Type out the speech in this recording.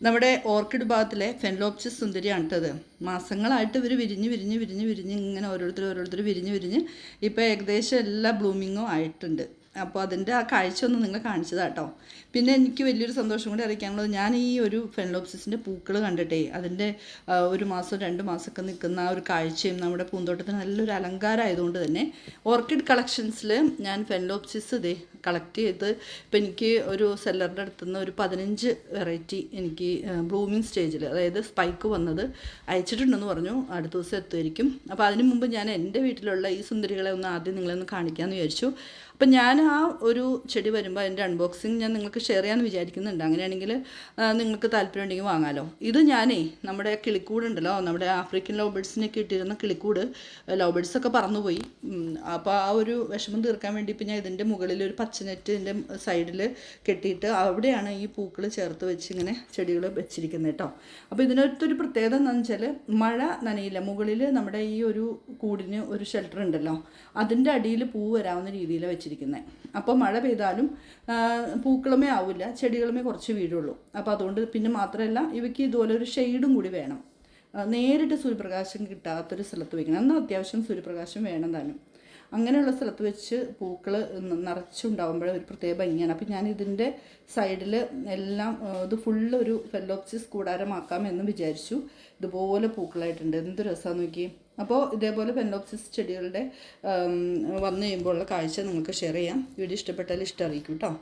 നമ്മുടെ ഓർക്കിഡ് ഭാഗത്തിലെ ഫെൻലോപ്സിസ് സുന്ദരിയാണ് കേട്ടത് മാസങ്ങളായിട്ട് ഇവർ വിരിഞ്ഞ് വിരിഞ്ഞ് വിരിഞ്ഞ് വിരിഞ്ഞ് ഇങ്ങനെ ഓരോരുത്തർ ഓരോരുത്തർ വിരിഞ്ഞ് വിരിഞ്ഞ് ഇപ്പോൾ ഏകദേശം എല്ലാ ബ്ലൂമിങ്ങും ആയിട്ടുണ്ട്. അപ്പോൾ അതിന്റെ ആ കാഴ്ച ഒന്ന് നിങ്ങൾ കാണിച്ചതാട്ടോ. പിന്നെ എനിക്ക് വലിയൊരു സന്തോഷം കൂടി അറിയിക്കാനുള്ളത് ഞാൻ ഈ ഒരു ഫെൻലോപ്സിസിന്റെ പൂക്കൾ കണ്ടിട്ടേ അതിന്റെ ഒരു മാസം രണ്ട് മാസമൊക്കെ നിൽക്കുന്ന ആ ഒരു കാഴ്ചയും നമ്മുടെ പൂന്തോട്ടത്തിന് നല്ലൊരു അലങ്കാരമായതുകൊണ്ട് തന്നെ ഓർക്കിഡ് കളക്ഷൻസിൽ ഞാൻ ഫെൻലോപ്സിസ് ഇതേ കളക്ട് ചെയ്ത്. ഇപ്പം എനിക്ക് ഒരു സെല്ലറിന്റെ അടുത്തുനിന്ന് ഒരു പതിനഞ്ച് വെറൈറ്റി എനിക്ക് ബ്ലൂമിങ് സ്റ്റേജിൽ അതായത് സ്പൈക്ക് വന്നത് അയച്ചിട്ടുണ്ടെന്ന് പറഞ്ഞു. അടുത്ത ദിവസം എത്തുമായിരിക്കും. അപ്പോൾ അതിന് മുമ്പ് ഞാൻ എന്റെ വീട്ടിലുള്ള ഈ സുന്ദരികളെ ഒന്ന് ആദ്യം നിങ്ങളെ ഒന്ന് കാണിക്കാമെന്ന് വിചാരിച്ചു. അപ്പം ഞാൻ ആ ഒരു ചെടി വരുമ്പോൾ അതിന്റെ അൺബോക്സിങ് ഞാൻ നിങ്ങൾക്ക് ഷെയർ ചെയ്യാമെന്ന് വിചാരിക്കുന്നുണ്ട്. അങ്ങനെയാണെങ്കിൽ നിങ്ങൾക്ക് താല്പര്യം ഉണ്ടെങ്കിൽ വാങ്ങാമല്ലോ ഇത് ഞാനേ നമ്മുടെ കിളിക്കൂട് ഉണ്ടല്ലോ നമ്മുടെ ആഫ്രിക്കൻ ലോബേഡ്സിനൊക്കെ ബേഡ്സിനൊക്കെ ഇട്ടിരുന്ന കിളിക്കൂട് ലോബേഡ്സൊക്കെ പറന്നുപോയി. അപ്പോൾ ആ ഒരു വിഷമം തീർക്കാൻ വേണ്ടി ഇപ്പം ഞാൻ ഇതിന്റെ മുകളിൽ ഒരു പച്ചനെറ്റ് ഇതിന്റെ സൈഡിൽ കെട്ടിയിട്ട് അവിടെയാണ് ഈ പൂക്കൾ ചേർത്ത് വെച്ച് ഇങ്ങനെ ചെടികൾ വെച്ചിരിക്കുന്നത് കേട്ടോ. അപ്പോൾ ഇതിനകത്തൊരു പ്രത്യേകത എന്താണെന്ന് വെച്ചാൽ മഴ നനയില്ല. മുകളിൽ നമ്മുടെ ഈ ഒരു കൂടിന് ഒരു ഷെൽട്ടർ ഉണ്ടല്ലോ. അതിന്റെ അടിയിൽ പൂ വരാവുന്ന രീതിയിലാണ് വെച്ചിരിക്കുന്നത് അപ്പോൾ മഴ പെയ്താലും പൂക്കളുമേ ആവില്ല. ചെടികളുമേ കുറച്ച് വീഴുള്ളൂ. അപ്പോൾ അതുകൊണ്ട് പിന്നെ മാത്രമല്ല ഇവയ്ക്ക് ഇതുപോലെ ഒരു ഷെയ്ഡും കൂടി വേണം. നേരിട്ട് സൂര്യപ്രകാശം കിട്ടാത്തൊരു സ്ഥലത്ത് വയ്ക്കണം എന്നാൽ അത്യാവശ്യം സൂര്യപ്രകാശം വേണം താനും അങ്ങനെയുള്ള സ്ഥലത്ത് വെച്ച് പൂക്കൾ നിറച്ചുണ്ടാകുമ്പോൾ ഒരു പ്രത്യേക ഭംഗിയാണ്. അപ്പം ഞാൻ ഇതിന്റെ സൈഡിൽ എല്ലാം ഇത് ഫുള്ള് ഒരു ഫെല്ലോപ്സിസ് കൂടാരമാക്കാമെന്ന് വിചാരിച്ചു. ഇതുപോലെ പൂക്കളായിട്ടുണ്ട്. എന്ത് രസമാണെന്ന് നോക്കി. അപ്പോൾ ഇതേപോലെ ഫെല്ലോപ്സിസ് ചെടികളുടെ വന്നു കഴിയുമ്പോഴുള്ള കാഴ്ച നിങ്ങൾക്ക് ഷെയർ ചെയ്യാം. വീഡിയോ ഇഷ്ടപ്പെട്ടാൽ ഇഷ്ടം അറിയിക്കും കേട്ടോ